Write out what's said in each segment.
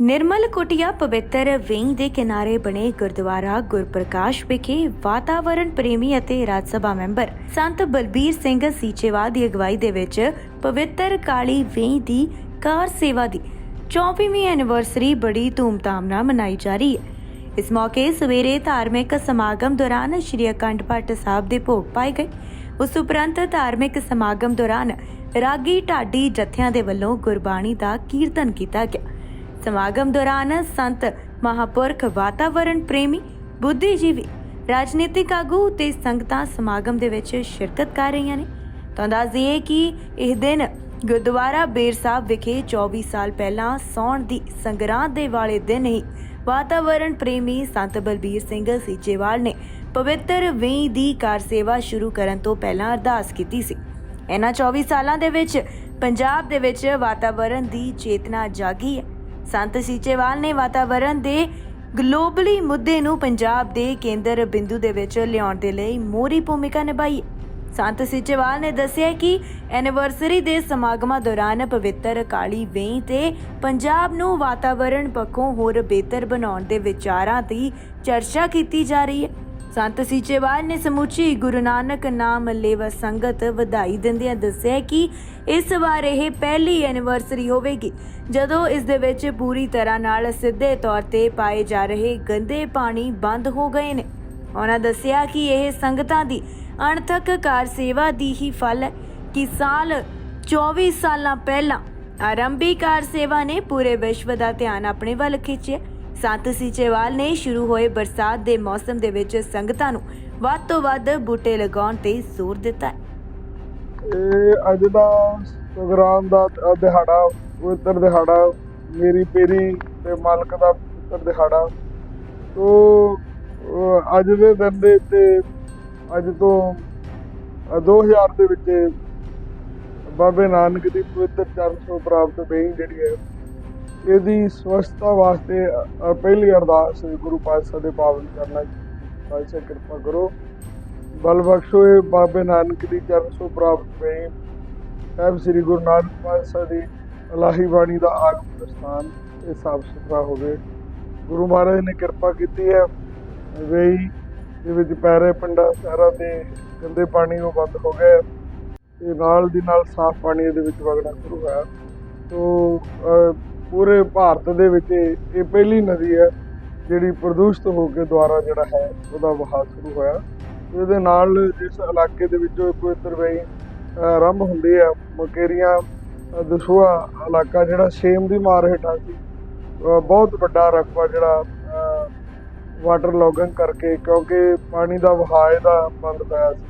ਨਿਰਮਲ ਕੁਟਿਆ ਪਵਿੱਤਰ ਵੇਈ ਦੇ ਕਿਨਾਰੇ ਬਣੇ ਗੁਰਦੁਆਰਾ ਗੁਰਪ੍ਰਕਾਸ਼ ਵਿਖੇ ਵਾਤਾਵਰਣ ਪ੍ਰੇਮੀ ਅਤੇ ਰਾਜ ਸਭਾ ਮੈਂਬਰ ਸੰਤ ਬਲਬੀਰ ਸਿੰਘ ਸੀਚੇਵਾਲ ਦੀ ਅਗਵਾਈ ਦੇ ਵਿੱਚ ਪਵਿੱਤਰ ਕਾਲੀ ਵੇਈ ਦੀ ਕਾਰ ਸੇਵਾ ਦੀ 24ਵੀਂ ਐਨੀਵਰਸਰੀ ਬੜੀ ਧੂਮਧਾਮ ਨਾਲ ਮਨਾਈ ਜਾ ਰਹੀ ਹੈ। ਇਸ ਮੌਕੇ ਸਵੇਰੇ ਧਾਰਮਿਕ ਸਮਾਗਮ ਦੌਰਾਨ ਸ਼੍ਰੀ ਅਖੰਡ ਭੱਟ ਸਾਹਿਬ ਦੇ ਭੋਗ ਪਾਏ ਗਏ। ਉਸ ਉਪਰੰਤ ਧਾਰਮਿਕ ਸਮਾਗਮ ਦੌਰਾਨ ਰਾਗੀ ਢਾਡੀ ਜਥਿਆਂ ਦੇ ਵੱਲੋਂ ਗੁਰਬਾਣੀ ਦਾ ਕੀਰਤਨ ਕੀਤਾ ਗਿਆ। ਸਮਾਗਮ ਦੌਰਾਨ ਸੰਤ ਮਹਾਪੁਰਖ ਵਾਤਾਵਰਣ ਪ੍ਰੇਮੀ, ਬੁੱਧੀਜੀਵੀ, ਰਾਜਨੀਤਿਕ ਆਗੂ ਤੇ ਸੰਗਤਾਂ ਸਮਾਗਮ ਦੇ ਵਿੱਚ ਸ਼ਿਰਕਤ ਕਰ ਰਹੀਆਂ ਨੇ। ਤਾਂ ਦੱਸ ਦਈਏ ਕਿ ਇਹ ਦਿਨ ਗੁਰਦੁਆਰਾ ਬੇਰ ਸਾਹਿਬ ਵਿਖੇ 24 ਸਾਲ ਪਹਿਲਾਂ ਸੌਣ ਦੀ ਸੰਗਰਾਂਦ ਦੇ ਵਾਲੇ ਦਿਨ ਹੀ ਵਾਤਾਵਰਣ ਪ੍ਰੇਮੀ ਸੰਤ ਬਲਬੀਰ ਸਿੰਘ ਸੀਚੇਵਾਲ ਨੇ ਪਵਿੱਤਰ ਵੇਈ ਦੀ ਕਾਰ ਸੇਵਾ ਸ਼ੁਰੂ ਕਰਨ ਤੋਂ ਪਹਿਲਾਂ ਅਰਦਾਸ ਕੀਤੀ ਸੀ। ਇਹਨਾਂ 24 ਸਾਲਾਂ ਦੇ ਵਿੱਚ ਪੰਜਾਬ ਦੇ ਵਿੱਚ ਵਾਤਾਵਰਣ ਦੀ ਚੇਤਨਾ ਜਾਗੀ ਹੈ। ਸੰਤ ਸੀਚੇਵਾਲ ਨੇ ਵਾਤਾਵਰਣ ਦੇ ਗਲੋਬਲੀ ਮੁੱਦੇ ਨੂੰ ਪੰਜਾਬ ਦੇ ਕੇਂਦਰ ਬਿੰਦੂ ਦੇ ਵਿੱਚ ਲਿਆਉਣ ਦੇ ਲਈ ਮੋਰੀ ਭੂਮਿਕਾ ਨਿਭਾਈ। ਹੈ ਸੰਤ ਸੀਚੇਵਾਲ ਨੇ ਦੱਸਿਆ ਕਿ ਐਨੀਵਰਸਰੀ ਦੇ ਸਮਾਗਮਾਂ ਦੌਰਾਨ ਪਵਿੱਤਰ ਕਾਲੀ ਵੇਈ ਤੇ ਪੰਜਾਬ ਨੂੰ ਵਾਤਾਵਰਣ ਪੱਖੋਂ ਹੋਰ ਬਿਹਤਰ ਬਣਾਉਣ ਦੇ ਵਿਚਾਰਾਂ ਦੀ ਚਰਚਾ ਕੀਤੀ ਜਾ ਰਹੀ ਹੈ। ਸੰਤ ਸੀਚੇਵਾਲ ਨੇ ਸਮੁੱਚੀ ਗੁਰੂ ਨਾਨਕ ਨਾਮ ਲੇਵਾ ਸੰਗਤ ਵਧਾਈ ਦਿੰਦਿਆਂ ਦੱਸਿਆ ਕਿ ਇਸ ਵਾਰ ਇਹ ਪਹਿਲੀ ਐਨੀਵਰਸਰੀ ਹੋਵੇਗੀ। ਜਦੋਂ ਇਸ ਦੇ ਵਿੱਚ ਪੂਰੀ ਤਰ੍ਹਾਂ ਨਾਲ ਸਿੱਧੇ ਤੌਰ ਤੇ ਪਾਏ ਜਾ ਰਹੇ ਗੰਦੇ ਪਾਣੀ ਬੰਦ ਹੋ ਗਏ ਨੇ। ਉਹਨਾਂ ਦੱਸਿਆ ਕਿ ਇਹ ਸੰਗਤਾਂ ਦੀ ਅਣਥੱਕ ਕਾਰ ਸੇਵਾ ਦੀ ਹੀ ਫਲ ਹੈ ਕਿ ਸਾਲ 24 ਸਾਲਾਂ ਪਹਿਲਾਂ ਆਰੰਭੀ ਕਾਰ ਸੇਵਾ ਨੇ ਪੂਰੇ ਵਿਸ਼ਵ ਦਾ ਧਿਆਨ ਆਪਣੇ ਵੱਲ ਖਿੱਚਿਆ। ਸੰਤ ਸੀਚੇਵਾਲ ਨੇ ਸ਼ੁਰੂ ਹੋਏ ਬਰਸਾਤ ਦੇ ਮੌਸਮ ਦੇ ਵਿੱਚ ਸੰਗਤਾਂ ਨੂੰ ਵੱਧ ਤੋਂ ਵੱਧ ਬੂਟੇ ਲਗਾਉਣ ਤੇ ਜ਼ੋਰ ਦਿੱਤਾ ਹੈ। ਇਹ ਅੱਜ ਦਾ ਪ੍ਰੋਗਰਾਮ ਦਾ ਦਿਹਾੜਾ ਪਵਿੱਤਰ ਦਿਹਾੜਾ ਮੇਰੀ ਪੇਰੀ ਤੇ ਮਾਲਕ ਦਾ ਪਵਿੱਤਰ ਦਿਹਾੜਾ। ਤੋ ਅੱਜ ਦੇ ਦਿਨ ਦੇ ਉੱਤੇ ਅੱਜ ਤੋਂ ਅ, 2000 ਦੇ ਵਿੱਚ ਬਾਬੇ ਨਾਨਕ ਦੀ ਪਵਿੱਤਰ ਚਰਨ ਛੋਹ ਪ੍ਰਾਪਤ ਬੇਈ ਜਿਹੜੀ ਹੈ ਇਹਦੀ ਸਵਸਥਤਾ ਵਾਸਤੇ ਅ, ਪਹਿਲੀ ਅਰਦਾਸ ਸ਼੍ਰੀ ਗੁਰੂ ਪਾਤਸ਼ਾਹ ਦੇ ਪਾਵਨ ਚਰਨਾਂ 'ਚ ਪਾਤਸ਼ਾਹ ਕਿਰਪਾ ਕਰੋ। ਬਲ ਬਖਸ਼ੋ ਇਹ ਬਾਬੇ ਨਾਨਕ ਦੀ ਚਰਨ ਛੋਹ ਪ੍ਰਾਪਤ ਵੇਈ ਸਾਹਿਬ ਸ੍ਰੀ ਗੁਰੂ ਨਾਨਕ ਪਾਤਸ਼ਾਹ ਦੀ ਅਲਾਹੀ ਬਾਣੀ ਦਾ ਆਗਮਨ ਸਥਾਨ ਇਹ ਸਾਫ਼ ਸੁਥਰਾ ਹੋਵੇ ਗੁਰੂ ਮਹਾਰਾਜ ਨੇ ਕਿਰਪਾ ਕੀਤੀ ਹੈ। ਵੇਈ ਦੇ ਵਿੱਚ ਪੈਰੇ ਪਿੰਡਾਂ ਸ਼ਹਿਰਾਂ ਦੇ ਗੰਦੇ ਪਾਣੀ ਉਹ ਬੰਦ ਹੋ ਗਏ। ਤੇ ਨਾਲ ਦੀ ਨਾਲ ਸਾਫ਼ ਪਾਣੀ ਇਹਦੇ ਵਿੱਚ ਵਗਣਾ ਸ਼ੁਰੂ ਹੋਇਆ। ਸੋ ਅਹ, ਪੂਰੇ ਭਾਰਤ ਦੇ ਵਿੱਚ ਇਹ ਪਹਿਲੀ ਨਦੀ ਹੈ ਜਿਹੜੀ ਪ੍ਰਦੂਸ਼ਿਤ ਹੋ ਕੇ ਦੁਆਰਾ ਜਿਹੜਾ ਹੈ ਉਹਦਾ ਵਹਾਅ ਸ਼ੁਰੂ ਹੋਇਆ। ਇਹਦੇ ਨਾਲ ਜਿਸ ਇਲਾਕੇ ਦੇ ਵਿੱਚੋਂ ਇਹ ਪਵਿੱਤਰ ਵੇਈ ਆਰੰਭ ਹੁੰਦੀ ਹੈ ਮਕੇਰੀਆਂ ਦਸੂਆ ਇਲਾਕਾ ਜਿਹੜਾ ਸੇਮ ਦੀ ਮਾਰ ਹੇਠਾਂ ਸੀ। ਬਹੁਤ ਵੱਡਾ ਰਕਬਾ ਜਿਹੜਾ ਵਾਟਰ ਲੌਗਿੰਗ ਕਰਕੇ ਕਿਉਂਕਿ ਪਾਣੀ ਦਾ ਵਹਾਅ ਇਹਦਾ ਬੰਦ ਹੋਇਆ ਸੀ।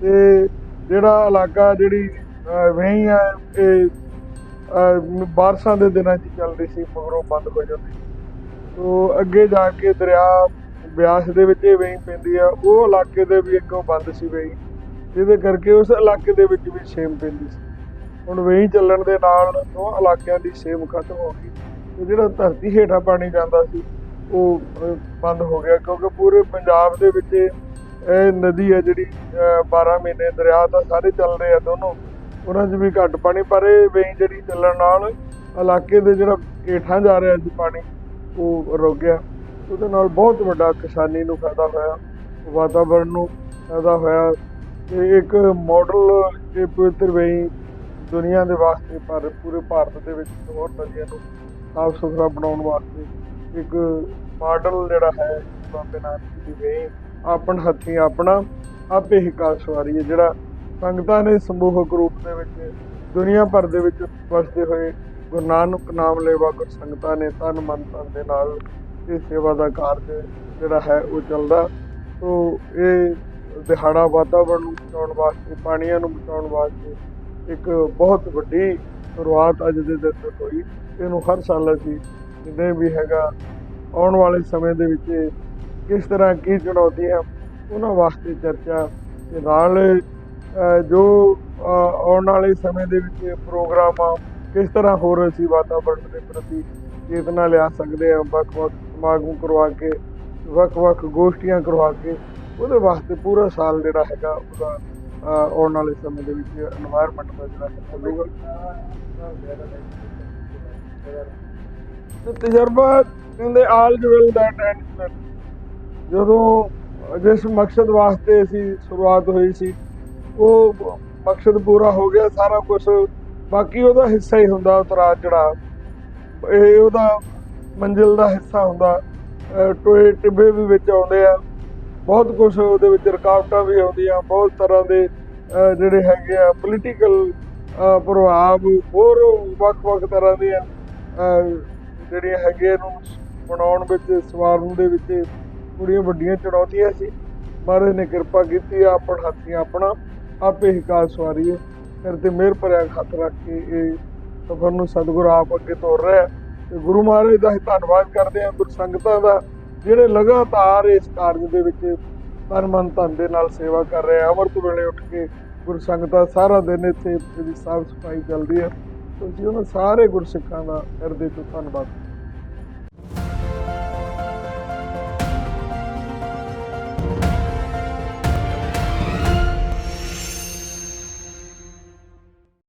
ਤੇ ਜਿਹੜਾ ਇਲਾਕਾ ਜਿਹੜੀ ਅਹ, ਹੈ ਇਹ ਬਾਰਸ਼ਾਂ ਦੇ ਦਿਨਾਂ 'ਚ ਚੱਲਦੀ ਸੀ ਮਗਰੋਂ ਬੰਦ ਹੋ ਜਾਂਦੀ ਤੋ ਅੱਗੇ ਜਾ ਕੇ ਦਰਿਆ ਬਿਆਸ ਦੇ ਵਿੱਚ ਇਹ ਵੇਈ ਪੈਂਦੀ ਆ। ਉਹ ਇਲਾਕੇ ਦੇ ਵੀ ਅੱਗੋਂ ਬੰਦ ਸੀ ਵੇਈ ਜਿਹਦੇ ਕਰਕੇ ਉਸ ਇਲਾਕੇ ਦੇ ਵਿੱਚ ਵੀ ਸੇਮ ਪੈਂਦੀ ਸੀ। ਹੁਣ ਵੇਈ ਚੱਲਣ ਦੇ ਨਾਲ ਉਹ ਇਲਾਕਿਆਂ ਦੀ ਸੇਮ ਖਤਮ ਹੋ ਗਈ। ਤੇ ਜਿਹੜਾ ਧਰਤੀ ਹੇਠਾਂ ਪਾਣੀ ਜਾਂਦਾ ਸੀ ਉਹ ਬੰਦ ਹੋ ਗਿਆ। ਕਿਉਂਕਿ ਪੂਰੇ ਪੰਜਾਬ ਦੇ ਵਿੱਚ ਇਹ ਨਦੀ ਹੈ ਜਿਹੜੀ ਅਹ, 12 ਮਹੀਨੇ ਦਰਿਆ ਤਾਂ ਸਾਰੇ ਚੱਲ ਰਹੇ ਆ ਦੋਨੋਂ। ਉਹਨਾਂ 'ਚ ਵੀ ਘੱਟ ਪਾਣੀ, ਪਰ ਇਹ ਵੇਈ ਜਿਹੜੀ ਚੱਲਣ ਨਾਲ ਇਲਾਕੇ ਦੇ ਜਿਹੜਾ ਹੇਠਾਂ ਜਾ ਰਿਹਾ ਸੀ ਪਾਣੀ, ਉਹ ਰੁਕ ਗਿਆ। ਉਹਦੇ ਨਾਲ ਬਹੁਤ ਵੱਡਾ ਕਿਸਾਨੀ ਨੂੰ ਫਾਇਦਾ ਹੋਇਆ ਵਾਤਾਵਰਣ ਨੂੰ ਫਾਇਦਾ ਹੋਇਆ। ਤੇ ਇੱਕ ਮਾਡਲ ਇਹ ਪਵਿੱਤਰ ਵੇਈ ਦੁਨੀਆ ਦੇ ਵਾਸਤੇ, ਪਰ ਪੂਰੇ ਭਾਰਤ ਦੇ ਵਿੱਚ ਹੋਰ ਨਦੀਆਂ ਨੂੰ ਸਾਫ਼ ਸੁਥਰਾ ਬਣਾਉਣ ਵਾਸਤੇ ਇੱਕ ਮਾਡਲ ਜਿਹੜਾ ਹੈ, ਬਾਬੇ ਨਾਨਕ ਦੀ ਵੇਈ ਆਪਣ ਹੱਥੀਂ ਆਪਣਾ ਆਪੇ ਹੀ ਕਾਰ ਸਵਾਰੀ ਹੈ ਜਿਹੜਾ ਸੰਗਤਾਂ ਨੇ ਸਮੂਹਕ ਰੂਪ ਦੇ ਵਿੱਚ, ਦੁਨੀਆ ਭਰ ਦੇ ਵਿੱਚ ਵਸਦੇ ਹੋਏ ਗੁਰੂ ਨਾਨਕ ਨਾਮ ਲੈਵਾ ਗੁਰ ਸੰਗਤਾਂ ਨੇ ਤਨ ਮਨ ਧਨ ਦੇ ਨਾਲ ਇਹ ਸੇਵਾ ਦਾ ਕਾਰਜ ਜਿਹੜਾ ਹੈ ਉਹ ਚੱਲਦਾ। ਸੋ ਇਹ ਦਿਹਾੜਾ ਵਾਤਾਵਰਣ ਨੂੰ ਬਚਾਉਣ ਵਾਸਤੇ, ਪਾਣੀਆਂ ਨੂੰ ਬਚਾਉਣ ਵਾਸਤੇ ਇੱਕ ਬਹੁਤ ਵੱਡੀ ਸ਼ੁਰੂਆਤ ਅੱਜ ਦੇ ਦਿਨ ਤੋਂ ਹੋਈ। ਇਹਨੂੰ ਹਰ ਸਾਲ ਅਸੀਂ ਜਿੰਨੇ ਵੀ ਹੈਗਾ ਆਉਣ ਵਾਲੇ ਸਮੇਂ ਦੇ ਵਿੱਚ ਕਿਸ ਤਰ੍ਹਾਂ ਕੀ ਚੁਣੌਤੀਆਂ, ਉਹਨਾਂ ਵਾਸਤੇ ਚਰਚਾ ਤੇ ਨਾਲ ਜੋ ਆਉਣ ਵਾਲੇ ਸਮੇਂ ਦੇ ਵਿੱਚ ਪ੍ਰੋਗਰਾਮ ਆ, ਕਿਸ ਤਰ੍ਹਾਂ ਹੋ ਰਹੇ ਸੀ ਵਾਤਾਵਰਣ ਦੇ ਪ੍ਰਤੀ ਚੇਤਨਾ ਲਿਆ ਸਕਦੇ ਆ, ਵੱਖ-ਵੱਖ ਸਮਾਗਮ ਕਰਵਾ ਕੇ, ਵੱਖ-ਵੱਖ ਗੋਸ਼ਟੀਆਂ ਕਰਵਾ ਕੇ, ਉਹਦੇ ਵਾਸਤੇ ਪੂਰਾ ਸਾਲ ਜਿਹੜਾ ਹੈਗਾ ਉਹਦਾ ਆਉਣ ਵਾਲੇ ਸਮੇਂ ਦੇ ਵਿੱਚ এনवायरमेंट ਦਾ ਜਿਹੜਾ ਚੱਲੂਗਾ ਤਜਰਬਾ ਕਹਿੰਦੇ ਆਲ ਜੁਵਲ ਦੈਟ ਐਂਡ ਜਦੋਂ ਜਿਸ ਮਕਸਦ ਵਾਸਤੇ ਅਸੀਂ ਸ਼ੁਰੂਆਤ ਹੋਈ ਸੀ ਉਹ ਮਕਸਦ ਪੂਰਾ ਹੋ ਗਿਆ ਸਾਰਾ ਕੁਝ ਬਾਕੀ ਉਹਦਾ ਹਿੱਸਾ ਹੀ ਹੁੰਦਾ ਉਤਰਾ ਚੜਾ ਇਹ ਉਹਦਾ ਮੰਜ਼ਿਲ ਦਾ ਹਿੱਸਾ ਹੁੰਦਾ। ਟੋਏ ਟਿੱਬੇ ਵੀ ਵਿੱਚ ਆਉਂਦੇ ਆ। ਬਹੁਤ ਕੁਝ ਉਹਦੇ ਵਿੱਚ ਰੁਕਾਵਟਾਂ ਵੀ ਆਉਂਦੀਆਂ ਬਹੁਤ ਤਰ੍ਹਾਂ ਦੇ ਜਿਹੜੇ ਹੈਗੇ ਆ ਪੋਲੀਟੀਕਲ ਪ੍ਰਭਾਵ ਹੋਰ ਵੱਖ-ਵੱਖ ਤਰ੍ਹਾਂ ਦੀਆਂ ਜਿਹੜੀਆਂ ਹੈਗੇ ਇਹਨੂੰ ਬਣਾਉਣ ਵਿੱਚ ਸਵਾਰਨ ਦੇ ਵਿੱਚ ਬੜੀਆਂ ਵੱਡੀਆਂ ਚੁਣੌਤੀਆਂ ਸੀ। ਮਹਾਰਾਜ ਨੇ ਕਿਰਪਾ ਕੀਤੀ ਆ, ਆਪਣ ਹੱਥੀਆਂ ਆਪਣਾ। ਆਪੇ ਹੀ ਕਾਲ ਸਵਾਰੀ ਹੈ ਸਿਰ ਤੇ ਮਿਹਰ ਭਰਿਆ ਹੱਥ ਰੱਖ ਕੇ ਇਹ ਸਫਰ ਨੂੰ ਸਤਿਗੁਰ ਆਪ ਅੱਗੇ ਤੋਰ ਰਿਹਾ ਹੈ। ਤੇ ਗੁਰੂ ਮਹਾਰਾਜ ਦਾ ਹੀ ਧੰਨਵਾਦ ਕਰਦੇ ਹਾਂ ਗੁਰ ਸੰਗਤਾਂ ਦਾ, ਜਿਹੜੇ ਲਗਾਤਾਰ ਇਸ ਕਾਰਜ ਦੇ ਵਿੱਚ ਤਨ ਮਨ ਧਨ ਦੇ ਨਾਲ ਸੇਵਾ ਕਰ ਰਹੇ ਆ। ਅਮਰਤ ਵੇਲੇ ਉੱਠ ਕੇ ਗੁਰ ਸੰਗਤਾਂ ਸਾਰਾ ਦਿਨ ਇੱਥੇ ਦੀ ਸਾਫ਼ ਸਫ਼ਾਈ ਚੱਲਦੀ ਹੈ। ਤੁਸੀਂ ਉਹਨਾਂ ਸਾਰੇ ਗੁਰਸਿੱਖਾਂ ਦਾ ਹਿਰਦੇ ਤੋਂ ਧੰਨਵਾਦ।